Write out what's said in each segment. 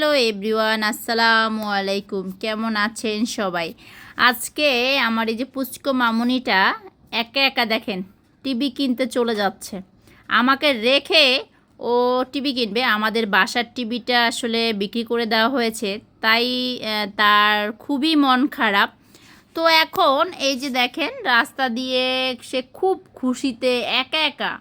Hello everyone, আসসালামু আলাইকুম। কেমন আছেন সবাই? আজকে আমার এই যে পুচকো মামুনিটা একা একা দেখেন, টিভি কিনতে চলে যাচ্ছে। আমাকে রেখে ও টিভি কিনবে। আমাদের বাসার টিভিটা আসলে বিক্রি করে দেওয়া হয়েছে, তাই তার খুবই মন খারাপ। তো এখন এই যে দেখেন, রাস্তা দিয়ে সে খুব খুশিতে একা একা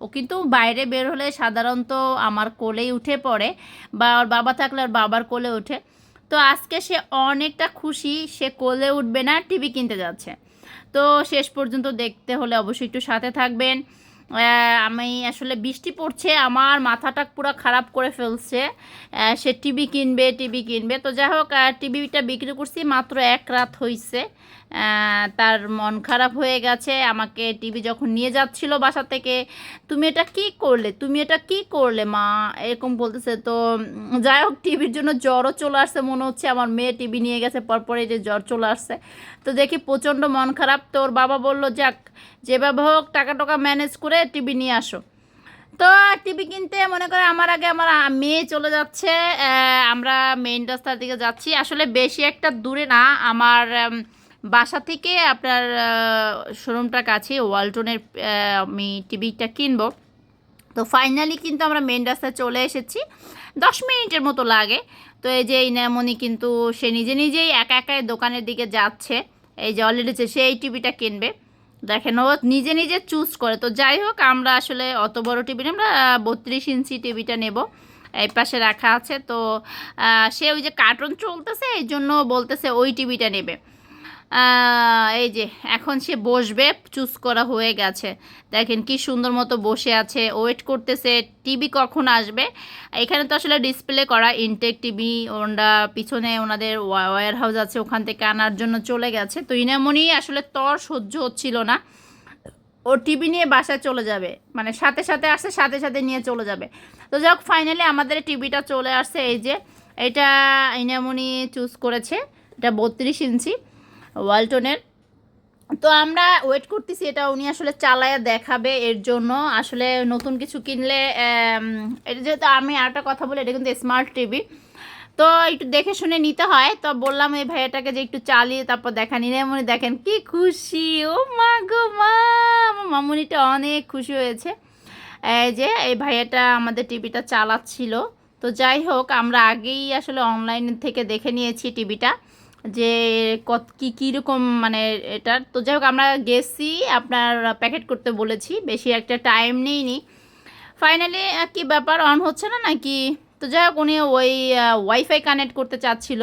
ও কিন্তু বাইরে বের হলে সাধারণত আমার কোলেই উঠে পড়ে বা ওর বাবা থাকলে ওর বাবার কোলে উঠে। তো আজকে সে অনেকটা খুশি, সে কোলে উঠবে না, টিভি কিনতে যাচ্ছে। তো শেষ পর্যন্ত দেখতে হলে অবশ্যই একটু সাথে থাকবেন। আমি আসলে বৃষ্টি পড়ছে, আমার মাথাটা পুরো খারাপ করে ফেলছে। সে টিভি কিনবে টিভি কিনবে। তো যাই হোক টিভিটা বিক্রি করছি, মাত্র এক রাত হয়েছে তার মন খারাপ হয়ে গেছে, আমাকে টিভি যখন নিয়ে যাচ্ছিল বাসা থেকে, তুমি এটা কি করলে? তুমি এটা কি করলে, মা? এরকম বলতেছে। তো যাই হোক, টিভির জন্য জ্বরও চলে আসছে, মনে হচ্ছে আমার মেয়ে টিভি নিয়ে গেছে, পরপরে যে জ্বর চলে আসছে। তো দেখি প্রচণ্ড মন খারাপ। তো ওর বাবা বলল, যাক, যেভাবে হোক টাকা টাকা ম্যানেজ করে টিভি নিয়ে আসো। তো টিভি কিনতে মনে করে আমার আগে আমার মেয়ে চলে যাচ্ছে আমরা মেইন রাস্তার দিকে যাচ্ছি। আসলে বেশি একটা দূরে না, আমার বাসা থেকে আপনার শোরুমটার কাছে ওয়ালটনের আমি টিভিটা কিনবো। তো ফাইনালি কিন্তু আমরা মেন রাস্তায় চলে এসেছি। দশ মিনিটের মতো লাগে। তো এই যে ইনামনি কিন্তু সে নিজে নিজেই একা একাই দোকানের দিকে যাচ্ছে। এই যে অলরেডি সে এই টিভিটা কিনবে। দেখেন, ও নিজে নিজে চুজ করে। তো যাই হোক, আমরা আসলে অত বড় টিভি আমরা বত্রিশ ইঞ্চি টিভিটা নেব। এই পাশে রাখা আছে। তো সে ওই যে কার্টুন চলতেছে এই জন্য বলতেছে ওই টিভিটা নেবে। এই যে, এখন সে বসবে চুজ করা হয়ে গেছে। দেখেন কি সুন্দর মতো বসে আছে ওয়েট করতেছে টিভি কখন আসবে? এখানে তো আসলে ডিসপ্লে করা ইনটেক টিভি ওনারা পিছনে ওনাদের ওয়্যার হাউস আছে, ওখান থেকে আনার জন্য চলে গেছে। তো ইনামনি আসলে তর সহ্য হচ্ছিল না। ও টিভি নিয়ে বাসায় চলে যাবে মানে সাথে সাথে আসছে, সাথে সাথে নিয়ে চলে যাবে। তো যাই হোক ফাইনালি আমাদের টিভিটা চলে আসছে, এই যে, এটা ইনামনি চুজ করেছে, এটা বত্রিশ ইঞ্চি। ওয়ালটনের। তো আমরা ওয়েট করতেছি, এটা উনি আসলে চালায়া দেখাবে এর জন্য। আসলে নতুন কিছু কিনলে এটা যেহেতু আমি আরেকটা কথা বলি, এটা কিন্তু স্মার্ট টিভি তো একটু দেখে শুনে নিতে হয়। তো বললাম এই ভাইয়াটাকে যে একটু চালিয়ে তারপর দেখা নিলে মনে দেখেন, কি খুশি। ও মা গো, মা মামুনিটা অনেক খুশি হয়েছে। যে, এই ভাইয়াটা আমাদের টিভিটা চালাচ্ছিল। তো যাই হোক, আমরা আগেই আসলে অনলাইন থেকে দেখে নিয়েছি টিভিটা যে কত, কী কীরকম মানে এটার? তো যাই হোক, আমরা গেছি, আপনার প্যাকেট করতে বলেছি, বেশি একটা টাইম নেইনি। ফাইনালি কি ব্যাপার অন হচ্ছে না নাকি? তো যাই হোক, উনি ওই ওয়াইফাই কানেক্ট করতে চাচ্ছিল।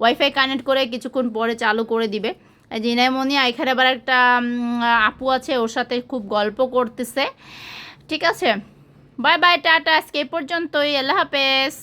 ওয়াইফাই কানেক্ট করে কিছুক্ষণ পরে চালু করে দিবে। যে এখানে আবার একটা আপু আছে, ওর সাথে খুব গল্প করতেছে। ঠিক আছে? বাই বাই টাটা, আজকে এই পর্যন্তই, আল্লাহ হাফেজ।